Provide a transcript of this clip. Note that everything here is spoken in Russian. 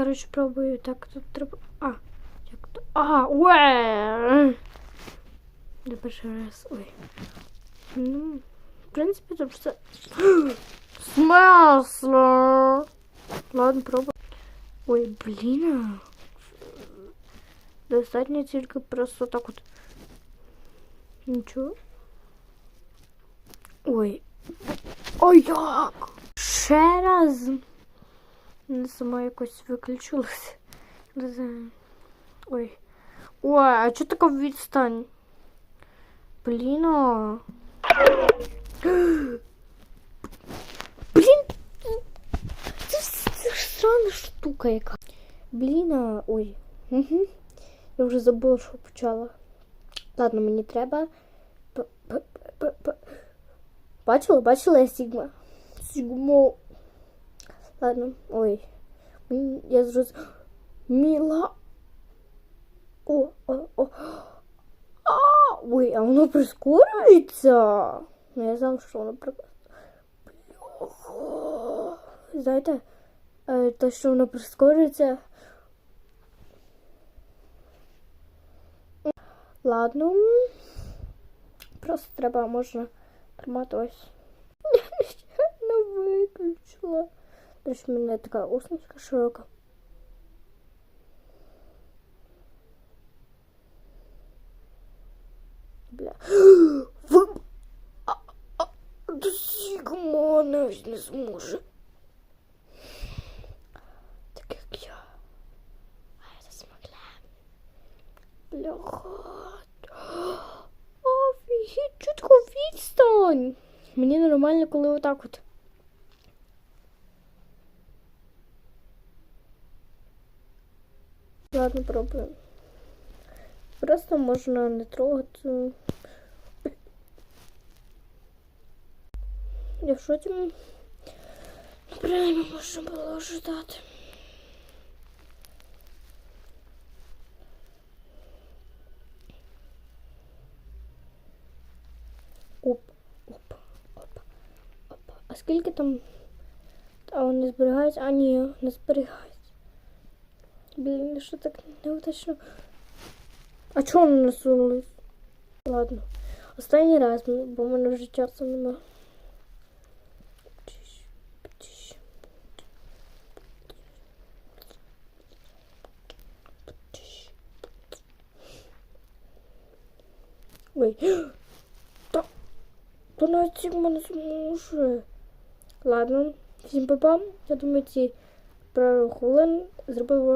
коротше, пробую. Так, тут треба. А, як то. Ага, уе! Не перший раз. Ой. Ну, в принципі, тут все. Смасло! Ладно, пробуй. Ой, блін. Достатньо тільки просто так от. Нічого. Ой. Ой, як? Ще раз. Не сама якось виключилася. Не знаю. Ой. Ой, а чого така відстань? Блін. а. Блін. Це, ж- це ж странна штука яка. Блін. а, Ой. Угу. Я вже забула, що почала. Ладно, мені треба. П- п- п- п- Бачила, бачила я Сігма. Сігмо. Ладно, ой. Мені- Я зроз... Міла. О, о, о. А, ой, а воно прискорюється. Ну, я знала, що воно прискорюється. Бляха. Знаєте, е, те, що воно прискорюється. Ладно. Просто треба можна тримати ось. Тож в мене така усмішка широка. Бля. Ви... А, а, да Сігма навіть не зможе. Так як я. А я це змогла. Бляха. Офігеть, чутко відстань. Мені нормально, коли отак от. Ладно, пробуємо. Просто можна не трогати. Я в шоці. Правильно можна було ожидати. Оп, оп, оп, оп. А скільки там? А он не зберігається? А ні, не зберігається. Блін, що так неудачно. А чого вони насунулись? Ладно. Останній раз, ну, бо в мене вже часу нема. Тиш, тиш. Тиш. Ой. Та, то навіть Сігма не зможе. Ладно, всім папам. Я думаю, ці пару хвилин зробив